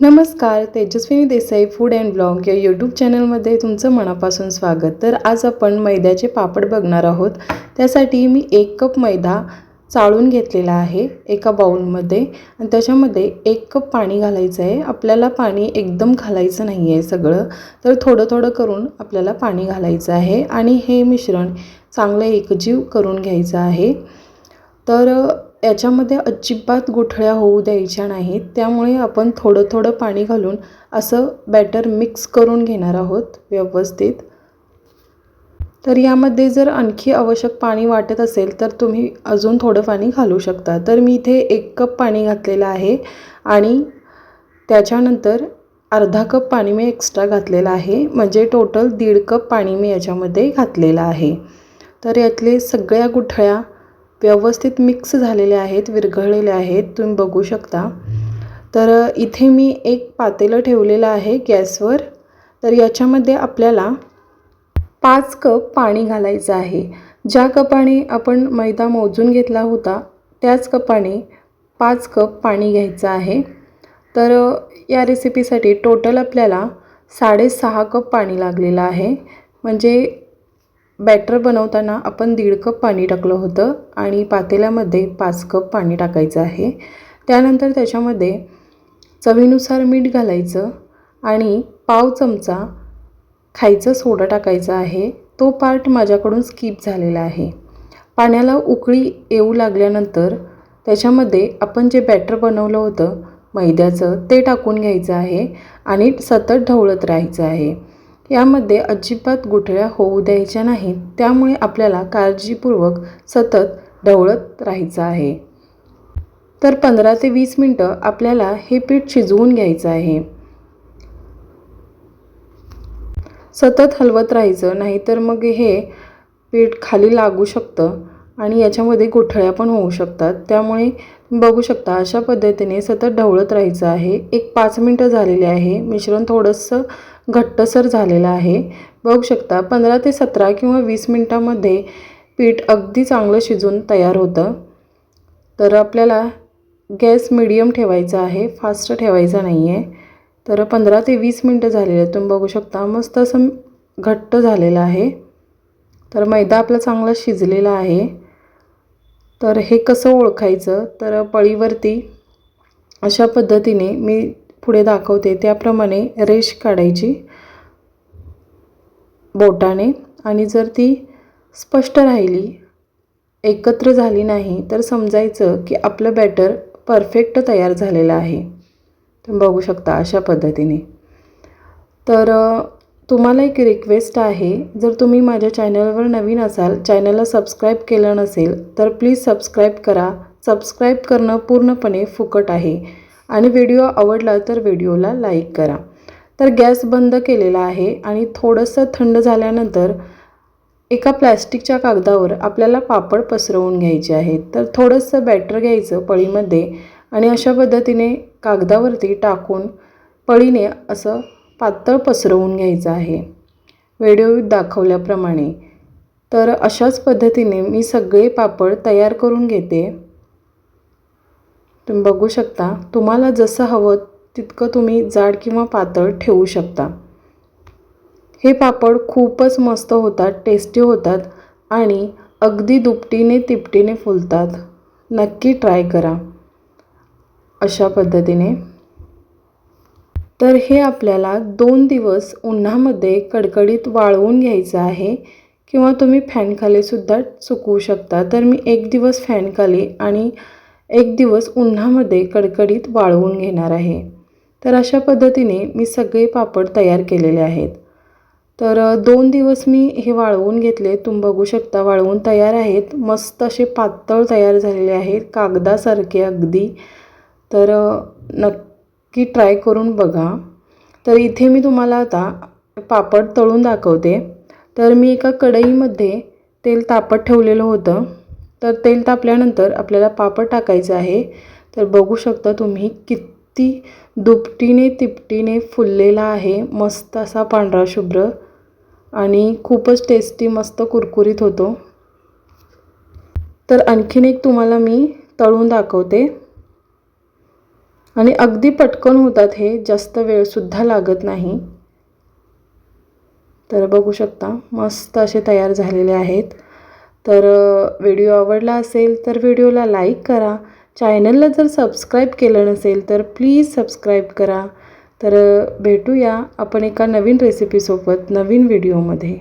नमस्कार Tejaswini Desai food and blog या YouTube चॅनलमध्ये तुमचं मनापासून स्वागत. तर आज आपण मैद्याचे पापड बघणार आहोत. त्यासाठी मी एक कप मैदा चाळून घेतलेला आहे एका बाउलमध्ये आणि त्याच्यामध्ये एक कप पाणी घालायचं आहे. आपल्याला पाणी एकदम घालायचं नाही आहे सगळं. तर थोडं थोडं करून आपल्याला पाणी घालायचं आहे. आणि हे मिश्रण चांगलं एकजीव करून घ्यायचं आहे. तर याच्यामध्ये अजिबात गुठळ्या होऊ द्यायच्या नाहीत. त्यामुळे आपण थोडं थोडं पाणी घालून असं बॅटर मिक्स करून घेणार आहोत व्यवस्थित. तर यामध्ये जर आणखी आवश्यक पाणी वाटत असेल तर तुम्ही अजून थोडं पाणी घालू शकता. तर मी इथे एक कप पाणी घातलेलं आहे आणि त्याच्यानंतर अर्धा कप पाणी मी एक्स्ट्रा घातलेलं आहे. म्हणजे टोटल दीड कप पाणी मी याच्यामध्ये घातलेलं आहे. तर यातले सगळ्या गुठळ्या व्यवस्थित मिक्स झालेले आहेत विरघळलेले आहेत तुम्ही बघू शकता. तर इथे मी एक पातेलं ठेवलेलं आहे गॅसवर. तर याच्यामध्ये आपल्याला पाच कप पाणी घालायचं आहे. ज्या कपाने आपण मैदा मोजून घेतला होता त्याच कपाने पाच कप पाणी घ्यायचं आहे. तर या रेसिपीसाठी टोटल आपल्याला साडेसहा कप पाणी लागलेलं आहे. म्हणजे बॅटर बनवताना आपण दीड कप पाणी टाकलं होतं आणि पातेल्यामध्ये पाच कप पाणी टाकायचं आहे. त्यानंतर त्याच्यामध्ये चवीनुसार मीठ घालायचं आणि पाव चमचा खायचं सोडा टाकायचा आहे. तो पार्ट माझ्याकडून स्किप झालेला आहे. पाण्याला उकळी येऊ लागल्यानंतर त्याच्यामध्ये आपण जे बॅटर बनवलं होतं मैद्याचं ते टाकून घ्यायचं आहे आणि सतत ढवळत राहायचं आहे. यामध्ये अजिबात गुठळ्या होऊ द्यायच्या नाहीत. त्यामुळे आपल्याला काळजीपूर्वक सतत ढवळत राहायचं आहे. तर पंधरा ते वीस मिनटं आपल्याला हे पीठ शिजवून घ्यायचं आहे. सतत हलवत राहायचं नाहीतर मग हे पीठ खाली लागू शकतं आणि याच्यामध्ये गुठळ्या पण होऊ शकतात. त्यामुळे बघू शकता अशा पद्धतीने सतत ढवळत राहायचं आहे. एक पाच मिनटं झालेले आहे. मिश्रण थोडंसं घट्टसर झालेला आहे. बघू शकता पंधरा ते सतरा किंवा वीस मिनटामध्ये पीठ अगदी चांगलं शिजून तयार होतं. तर आपल्याला गॅस मिडियम ठेवायचा आहे फास्ट ठेवायचा नाही आहे तर पंधरा ते वीस मिनटं झालेले आहेत. तुम्ही बघू शकता मस्त असं घट्ट झालेलं आहे. तर मैदा आपला चांगला शिजलेला आहे. तर हे कसं ओळखायचं? तर पळीवरती अशा पद्धतीने मी पुढे दाखवते. त्याप्रमाणे रेष काढायची बोटाने. आणि जर ती स्पष्ट राहिली एकत्र झाली नाही तर समजायचं की आपलं बॅटर परफेक्ट तयार झालेलं आहे. तुम्ही बघू शकता अशा पद्धतीने. तर तुम्हाला एक रिक्वेस्ट आहे. जर तुम्ही माझ्या चॅनलवर नवीन असाल चॅनलला सबस्क्राईब केलं नसेल तर प्लीज सबस्क्राईब करा. सबस्क्राईब करणं पूर्णपणे फुकट आहे. आणि व्हिडिओ आवडला तर व्हिडिओला लाईक करा. तर गॅस बंद केलेला आहे आणि थोडंसं थंड झाल्यानंतर एका प्लॅस्टिकच्या कागदावर आपल्याला पापड पसरवून घ्यायचे आहेत. तर थोडंसं बॅटर घ्यायचं पळीमध्ये आणि अशा पद्धतीने कागदावरती टाकून पळीने असं पातळ पसरवून घ्यायचं आहे. व्हिडिओ दाखवल्याप्रमाणे. तर अशाच पद्धतीने मी सगळे पापड तयार करून घेते. तुम्ही बघू शकता तुम्हाला जसं हवं तितकं तुम्ही जाड किंवा पातळ ठेवू शकता. हे पापड खूपच मस्त होतात टेस्टी होतात आणि अगदी दुपटीने तिपटीने फुलतात. नक्की ट्राय करा. अशा पद्धतीने. तर हे आपल्याला दोन दिवस उन्हामध्ये कडकडीत वाळवून घ्यायचं आहे किंवा तुम्ही फॅनखालीसुद्धा सुकवू शकता. तर मी एक दिवस फॅनखाली आणि एक दिवस उन्हामध्ये कडकडीत वाळवून घेणार आहे. तर अशा पद्धतीने मी सगळे पापड तयार केलेले आहेत. तर दोन दिवस मी हे वाळवून घेतले. तुम्ही बघू शकता वाळवून तयार आहेत. मस्त असे पातळ तयार झालेले आहेत. कागदासारखे अगदी. तर नक्की ट्राय करून बघा. तर इथे मी तुम्हाला आता पापड तळून दाखवते. तर मी एका कढईमध्ये तेल तापत ठेवलेलं होतं. तर तेल तापल्यानंतर आपल्याला पापड टाकायचं आहे. तर बघू शकता तुम्ही किती दुपटीने तिपटीने फुललेला आहे. मस्त असा पांढरा शुभ्र आणि खूपच टेस्टी मस्त कुरकुरीत होतो. तर आणखीन एक तुम्हाला मी तळून दाखवते. आणि अगदी पटकन होतात हे जास्त वेळसुद्धा लागत नाही. तर बघू शकता मस्त असे तयार झालेले आहेत. तर व्हिडिओ आवडला असेल तर व्हिडिओला लाईक करा. चॅनलला जर सबस्क्राईब केलं नसेल तर प्लीज सबस्क्राईब करा. तर भेटूया आपण एका नवीन रेसिपीसोबत नवीन व्हिडिओमध्ये